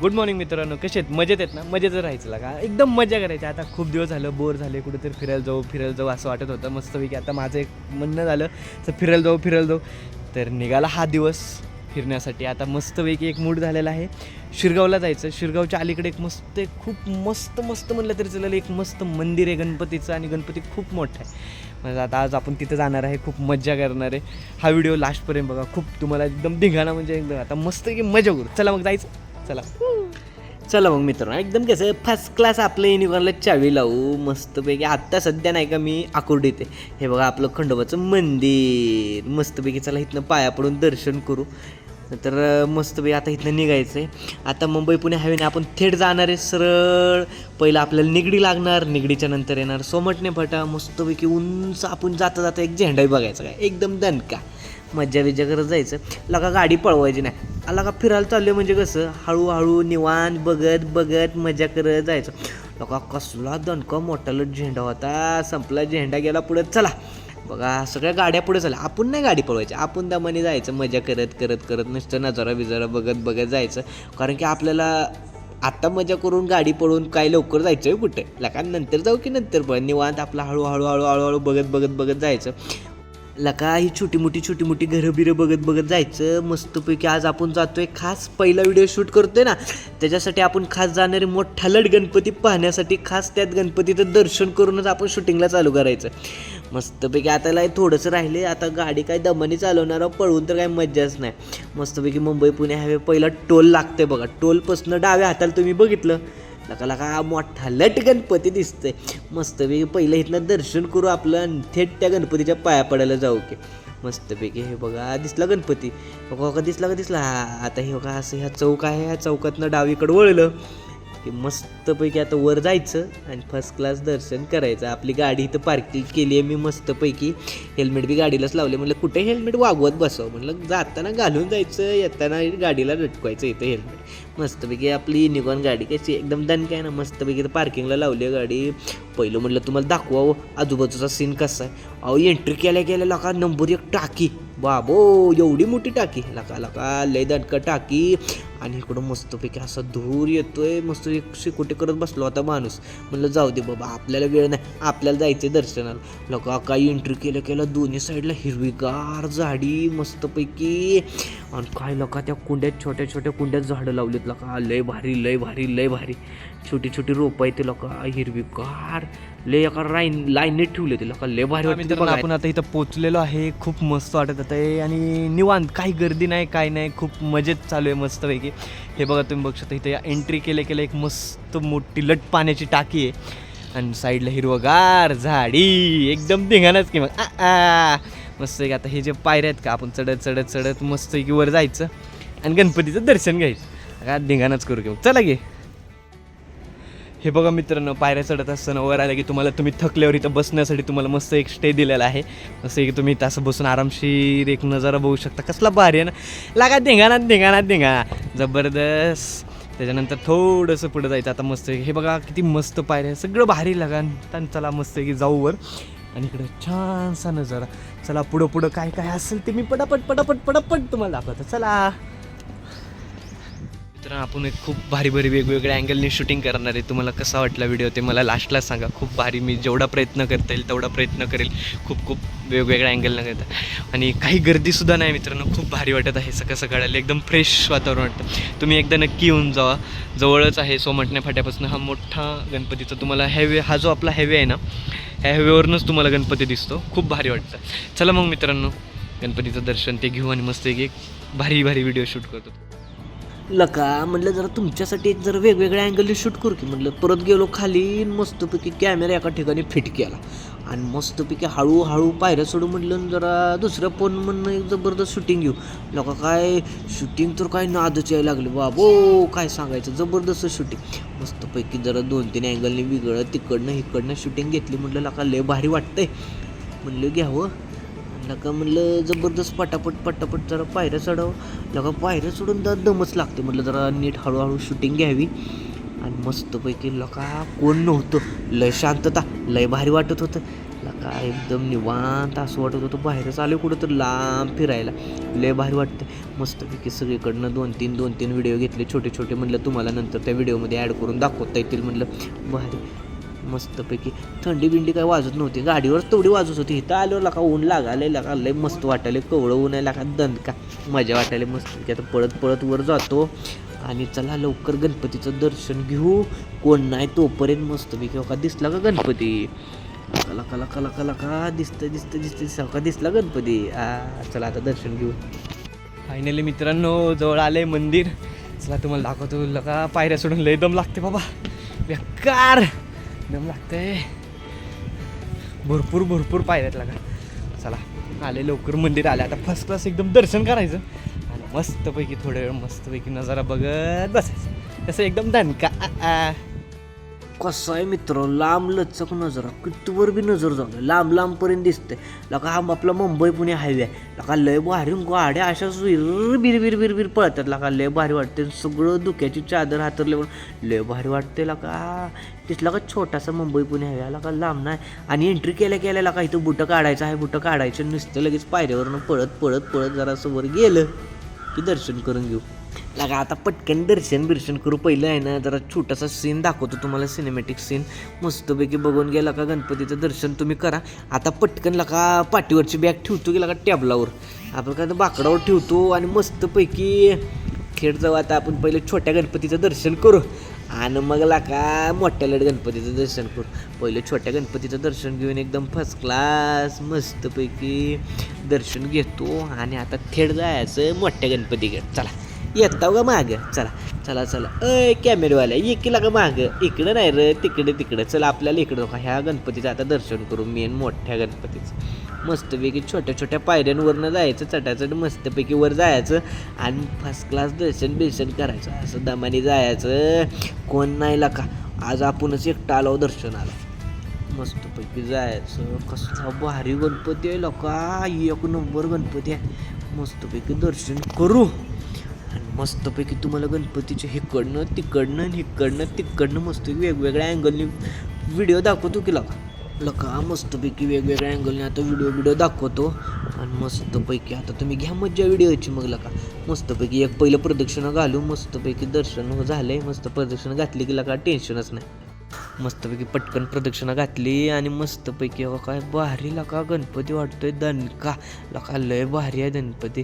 Good morning मित्रांनो कसे आहेत? मजेत आहेत ना? मजेत राहायचं लागा. एकदम मजा करायची. आता खूप दिवस झालं बोर झाले कुठेतरी फिरायला जाऊ फिरायला जाऊ असं वाटत होतं. मस्तपैकी आता माझं एक म्हणणं झालं तर फिरायला जाऊ फिरायला जाऊ. तर निघाला हा दिवस फिरण्यासाठी. आता मस्तपैकी एक मूड झालेला आहे. शिरगावला जायचं. शिरगावच्या अलीकडे एक मस्त एक खूप मस्त मस्त म्हणलं तरी चालेल. एक मस्त मंदिर आहे गणपतीचं आणि गणपती खूप मोठा आहे. म्हणजे आता आज आपण तिथं जाणार आहे. खूप मजा करणार आहे. हा व्हिडिओ लास्टपर्यंत बघा. खूप तुम्हाला एकदम धिंगाणा म्हणजे एकदम. आता मस्त की मजा करू. चला मग जायचं. चला. चला मग मित्रांनो एकदम कसं फर्स्ट क्लास आपलं युनिकॉर्नला चावी लावू. मस्तपैकी आत्ता सध्या नाही का मी आकुर्डीत आहे हे बघा आपलं खंडोबाचं मंदिर. मस्तपैकी चला इथनं पाया पडून दर्शन करू. तर मस्तपैकी आता इथनं निघायचं आहे आता मुंबई पुणे हायवेने आपण थेट जाणार आहे सरळ. पहिलं आपल्याला निगडी लागणार निगडीच्या नंतर येणार सोमटणे फटा. मस्तपैकी उंच आपण जाता जाता एक झेंडाही बघायचा काय? एकदम दणका. मज्जा विजा करत जायचं. लगा गाडी पळवायची नाही. आला का फिरायला चाललं म्हणजे कसं? हळूहळू निवांत बघत बघत मजा करत जायचं. लोक कसला दणका मोठाला झेंडा होता. संपला झेंडा गेला पुढे. चला. बघा सगळ्या गाड्या पुढे चला आपण नाही गाडी पळवायची. आपण दमाने जायचं. मजा करत करत करत नुसतं नजारा बिजारा बघत बघत जायचं. कारण की आपल्याला आत्ता मजा करून गाडी पळून काय लवकर जायचं आहे कुठे? लका नंतर जाऊ की नंतर पण निवांत आपला हळूहळू हळू हळूहळू बघत बघत बघत जायचं. लका ही छोटी मोठी छोटी मोठी घरं बिरं बघत बघत जायचं. मस्तपैकी आज आपण जातोय खास. पहिला व्हिडिओ शूट करतोय ना त्याच्यासाठी आपण खास जाणारे मोठा लट गणपती पाहण्यासाठी खास त्यात गणपतीचं दर्शन करूनच आपण शूटिंगला चालू करायचं. मस्तपैकी आता लाई थोडंसं राहिले. आता गाडी काय दमाने चालवणार पळवून तर काय मज्जाच नाही. मस्तपैकी मुंबई पुणे हायवे पहिला टोल लागते बघा. टोलपासनं डाव्या हाताला तुम्ही बघितलं. लका लका मोठा लट गणपती दिसतंय. मस्तपैकी पहिलं इथनं दर्शन करू आपलं थेट त्या गणपतीच्या पाया पडायला जाऊ की. मस्तपैकी हे बघा दिसला गणपती. बघा दिसला का दिसला? हा आता हे बघा असं ह्या चौक आहे ह्या चौकातनं डावीकडं वळलं. ते मस्तपैकी आता वर जायचं आणि फर्स्ट क्लास दर्शन करायचं. आपली गाडी इथं पार्किंग केली आहे मी मस्तपैकी हेल्मेट बी गाडीलाच लावले. म्हटलं कुठे हेल्मेट वागवत बसावं. म्हटलं जाताना घालून जायचं येताना गाडीला लटकवायचं इथं हेल्मेट मस्तपैकी आपली युनिकॉर्न गाडी कशी एकदम दणक आहे ना मस्तपैकी तर पार्किंगला लावली आहे गाडी. पहिलं म्हटलं तुम्हाला दाखवावं आजूबाजूचा सीन कसा आहे. अहो एंट्री केल्या केल्या लका नंबर एक टाकी. बाबो एवढी मोठी टाकी. लका लका लय दणका टाकी. आणि इकडं मस्तपैकी असा धूर येतोय मस्त एक शिकोटी करत बसलो आता माणूस. म्हणलं जाऊ दे बाबा आपल्याला वेळ नाही आपल्याला जायचं दर्शनाला. लोक काही एंट्री केलं केलं दोन्ही साईडला हिरवीगार झाडी मस्तपैकी आणि काय लका त्या कुंड्यात छोट्या छोट्या कुंड्यात झाडं लावलीत लका. लय भारी लय भारी लय भारी. छोटी छोटी रोपं आहेत ते लका. हिरवीगार लय एका लाईन लाईनीत ठेवले ते लका. लय भारी वाटतं आपण आता इथं पोचलेलो आहे. खूप मस्त वाटत आहे आणि निवांत काही गर्दी नाही काय नाही. खूप मजेत चालू आहे मस्तपैकी. हे बघा तुम्ही बघू शकता इथे एंट्री केल्या केल्या एक मस्त मोठी लट पाण्याची टाकी आहे. आणि साईडला हिरवगार झाडी. एकदम धिंगाणाच की मग आ. मस्त की आता हे जे पायऱ्या आहेत का आपण चढत चढत चढत मस्त की वर जायचं आणि गणपतीचं दर्शन घ्यायचं. का धिंगाणाच करू घेऊ. चला गे हे बघा मित्रांनो पायऱ्या चढत असताना वर आलं की तुम्हाला तुम्ही थकल्यावर इथं बसण्यासाठी तुम्हाला मस्त एक स्टे दिलेला आहे. जसं की तुम्ही तसं बसून आरामशीर एक नजारा बघू शकता. कसला भारी आहे ना. लागा धिंगाणा धिंगाणा धिंगाणा. जबरदस्त. त्याच्यानंतर थोडंसं पुढं जायचं. आता मस्त हे बघा किती मस्त पायऱ्या सगळं भारी लागा आणि चला मस्त की जाऊ वर. आणि इकडं छानसा नजारा. चला पुढं पुढं काय काय असेल ते मी पटापट पटापट पटापट तुम्हाला दाखवतो. चला. तर आपण एक खूप भारी भारी वेगवेगळ्या अँगलने शूटिंग करणार आहे. तुम्हाला कसा वाटला व्हिडिओ ते मला लास्टला सांगा. खूप भारी मी जेवढा प्रयत्न करता येईल तेवढा प्रयत्न करेल. खूप खूप वेगवेगळ्या अँगलनं करता आणि काही गर्दीसुद्धा नाही मित्रांनो. खूप भारी वाटत आहे सकाळ सकाळला एकदम फ्रेश वातावरण वाटतं. तुम्ही एकदा नक्की येऊन जावा. जवळच आहे सोमटण्या फाट्यापासून. हा मोठा गणपतीचा तुम्हाला हायवे हा जो आपला हायवे आहे ना ह्या हायवेवरूनच तुम्हाला गणपती दिसतो. खूप भारी वाटतं. चला मग मित्रांनो गणपतीचं दर्शन ते घेऊ आणि मस्त एक भारी भारी व्हिडिओ शूट करतो. लका म्हणलं जरा तुमच्यासाठी एक जरा वेगवेगळ्या अँगलने शूट करू की म्हटलं. परत गेलो खाली मस्तपैकी कॅमेरा एका ठिकाणी फिट केला. आणि मस्तपैकी हळूहळू पायऱ्या सोडू म्हटलं जरा दुसऱ्या फोन म्हणून एक जबरदस्त शूटिंग घेऊ. लोक काय शूटिंग तर काय नादच यायला लागले बाबो. काय सांगायचं? जबरदस्त शूटिंग मस्तपैकी जरा दोन तीन अँगलने वेगळं तिकडनं इकडनं शूटिंग घेतली. म्हटलं लका लय भारी वाटतंय. म्हणलं घ्यावं हो. लका म्हणलं जबरदस्त पटापट पटापट जरा पायऱ्या चढावं. लका पायऱ्या चढून जरा दमच लागते म्हटलं जरा नीट हळूहळू शूटिंग घ्यावी. आणि मस्तपैकी लका कोण नव्हतं. लय शांतता लय भारी वाटत होतं. लका एकदम निवांत असं वाटत होतं. बाहेरच आलो कुठं तर लांब फिरायला. लय भारी वाटतं मस्तपैकी सगळीकडनं दोन तीन दोन तीन व्हिडिओ घेतले. छोटे छोटे म्हणलं तुम्हाला नंतर त्या व्हिडिओमध्ये ॲड करून दाखवता येतील म्हटलं भारी. मस्तपैकी. थंडी बिंडी काय वाजत नव्हती. गाडीवर तेवढी वाजत होती. इथं आल्यावर लका ऊन लागाले लका लय मस्त वाटायले कवळं ऊन आहे लका दणका. मजा वाटायला मस्त. की आता पळत पळत वर जातो. आणि चला लवकर गणपतीचं दर्शन घेऊ. कोण नाही तोपर्यंत मस्तपैकी. हो का दिसला का गणपती? कला कला कला कला का दिसतं दिसतं दिसतं हो का दिसला गणपती? आ चला आता दर्शन घेऊ. फायनली मित्रांनो जवळ आले मंदिर. चला तुम्हाला दाखवतो. लका पायऱ्या सोडून लय दम लागते बाबा. बेकार. दम लागतंय. भरपूर भरपूर पायऱ्यात लागा. चला आले लवकर मंदिर आले. आता फर्स्ट क्लास एकदम दर्शन करायचं. आणि मस्तपैकी थोड्या वेळ मस्तपैकी नजारा बघत बसायचं. तसं एकदम दणका आ, आ. कसं आहे मित्र? लांब लचक नजर कितीवर बी नजर जाऊ लांब लांबपर्यंत दिसते लका हा आपला मुंबई पुणे हायवे आहे. लका लय भारी गाड्या अशा विर बिर बिर बिर बिर पळतात. लका लय भारी वाटते सगळं धुक्याची चादर हातरल्यावर लय भारी वाटते लका. तिथला का छोटासा मुंबई पुणे हायवे आहे. लका लांब नाही. आणि एंट्री केल्या केल्या लका इथं बुटं काढायचं आहे. बुटं काढायचं नुसतं लगेच पायऱ्यावरनं पळत पळत पळत जरासं वर गेलं की दर्शन करून घेऊ. लागा आता पटकन दर्शन बिर्शन करू. पहिलं आहे ना जरा छोटासा सीन दाखवतो तुम्हाला सिनेमॅटिक सीन मस्तपैकी बघून गेला का गणपतीचं दर्शन तुम्ही करा. आता पटकन लका पाठीवरची बॅग ठेवतो गेला का टॅबलावर आपण काय तर बाकडावर ठेवतो आणि मस्तपैकी खेळ जाऊ. आता आपण पहिले छोट्या गणपतीचं दर्शन करू. आणि मग लाका मोठ्या लट गणपतीचं दर्शन करू. पहिले छोट्या गणपतीचं दर्शन घेऊन एकदम फर्स्ट क्लास मस्तपैकी दर्शन घेतो. आणि आता थेट जायचं मोठ्या गणपतीकडे. चला. येताव का माग. चला चला चला. अय कॅमेरेवाल्या एकीला का माग. इकडं नाही रे तिकडे तिकडे. चला आपल्याला इकडं का ह्या गणपतीचं आता दर्शन करू मेन मोठ्या गणपतीचं. मस्तपैकी छोट्या छोट्या पायऱ्यांवरनं जायचं चटाचट मस्तपैकी वर जायचं आणि फर्स्ट क्लास दर्शन बिर्शन करायचं. असं दमाने जायचं. कोण नाही का आज आपणच एकटा आलो दर्शनाला. मस्तपैकी जायचं. कसला भारी गणपती आहे लोका. एक नंबर गणपती आहे. मस्तपैकी दर्शन करू. आणि मस्तपैकी तुम्हाला गणपतीचे हिकडनं तिकडनं आणि हिकडनं तिकडनं मस्त वेगवेगळ्या अँगलने व्हिडिओ दाखवतो की लका. लका मस्तपैकी वेगवेगळ्या अँगलने आता व्हिडिओ व्हिडिओ दाखवतो. आणि मस्तपैकी आता तुम्ही घ्या मज्जा व्हिडिओची मग लका. मस्तपैकी एक पहिलं प्रदक्षिणं घालू मस्तपैकी दर्शन झालं आहे मस्त प्रदक्षिणं घातली की लका टेन्शनच नाही. मस्तपैकी पटकन प्रदक्षिणा घातली आणि मस्तपैकी काय भारी लका गणपती वाटतोय दणका. लका लय भारी आहे गणपती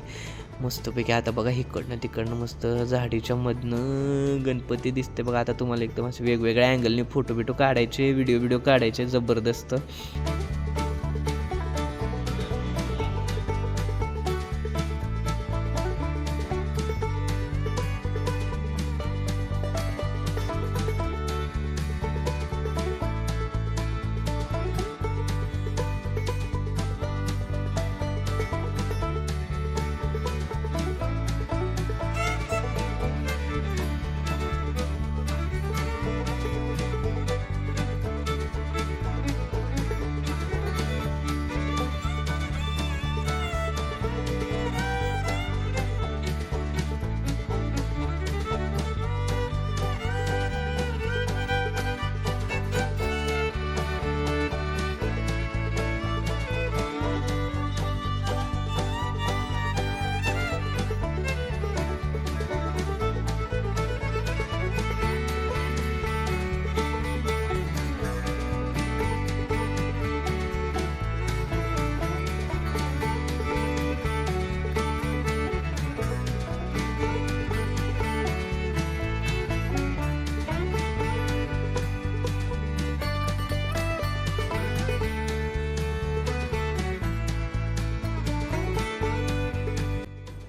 मस्तपैकी आता बघा इकडनं तिकडनं मस्त झाडीच्या मधनं गणपती दिसते बघा. आता तुम्हाला एकदम असे वेगवेगळ्या अँगलने फोटो बिटो काढायचे व्हिडिओ व्हिडिओ काढायचे जबरदस्त.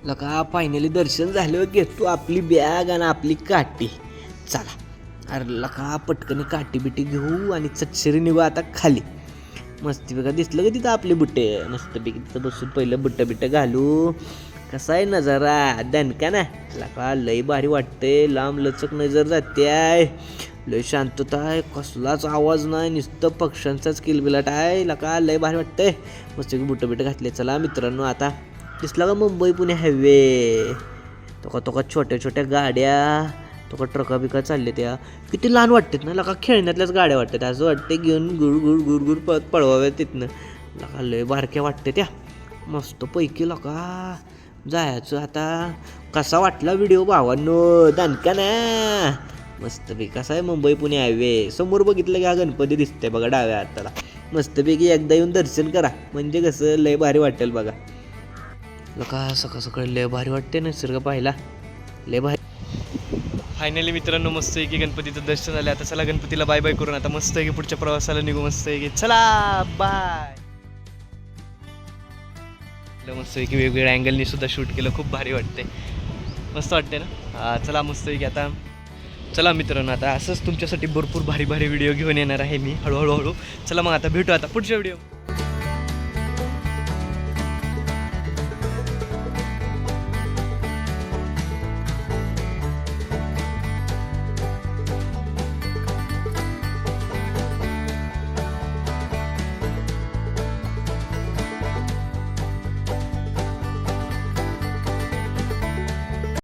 लका फायनली दर्शन झालं. घेतो आपली बॅग आणि आपली काठी. चला. अरे लका पटकन काठी बिटी घेऊ आणि चटशरी निघू आता खाली. मस्तीपैका दिसलं का तिथं आपले बुट्टे मस्तपैकी तिथं बसून पहिलं बुट्टं बिट्टं घालू. कसा आहे नजारा? दणका ना. लका लय भारी वाटते लांब लचक नजर जाते आहे लय शांतता आहे. कसलाच आवाज नाही. नुसतं पक्ष्यांचाच किलबिलाट आहे. लका लय भारी वाटतंय. मस्त बुटं बिटं घातले. चला मित्रांनो आता दिसला का मुंबई पुणे हायवे तो का छोट्या छोट्या गाड्या तो का ट्रका बिका चालले त्या. किती लहान वाटतात ना लका खेळण्यातल्याच गाड्या वाटतात. असं वाटते घेऊन गुड गुड गुड गुड पळत पळवाव्या तिथनं. लका लय बारक्या वाटते त्या. मस्त पैकी लका जायचं आता. कसा वाटला व्हिडिओ भावांनो? दानका ना. मस्तपैकी कसा आहे मुंबई पुणे हायवे समोर बघितलं की हा गणपती दिसतंय बघा डाव्या हाताला. मस्तपैकी एकदा येऊन दर्शन करा. म्हणजे कसं लय भारी वाटेल बघा. लका सकाळ सकाळी लय भारी वाटते निसर्ग पाहायला. लय भारी. फायनली मित्रांनो मस्त आहे की गणपतीचं दर्शन झालं आता चला गणपतीला बाय बाय करून आता मस्त आहे की पुढच्या प्रवासाला निघू मस्त आहे की. चला बाय मस्त आहे की वेगवेगळ्या अँगलनी सुद्धा शूट केलं खूप भारी वाटते मस्त वाटते ना? चला मस्त आहे की आता. चला मित्रांनो आता असंच तुमच्यासाठी भरपूर भारी भारी व्हिडिओ घेऊन येणार आहे मी हळूहळू हळू. चला मग आता भेटू आता पुढच्या व्हिडिओ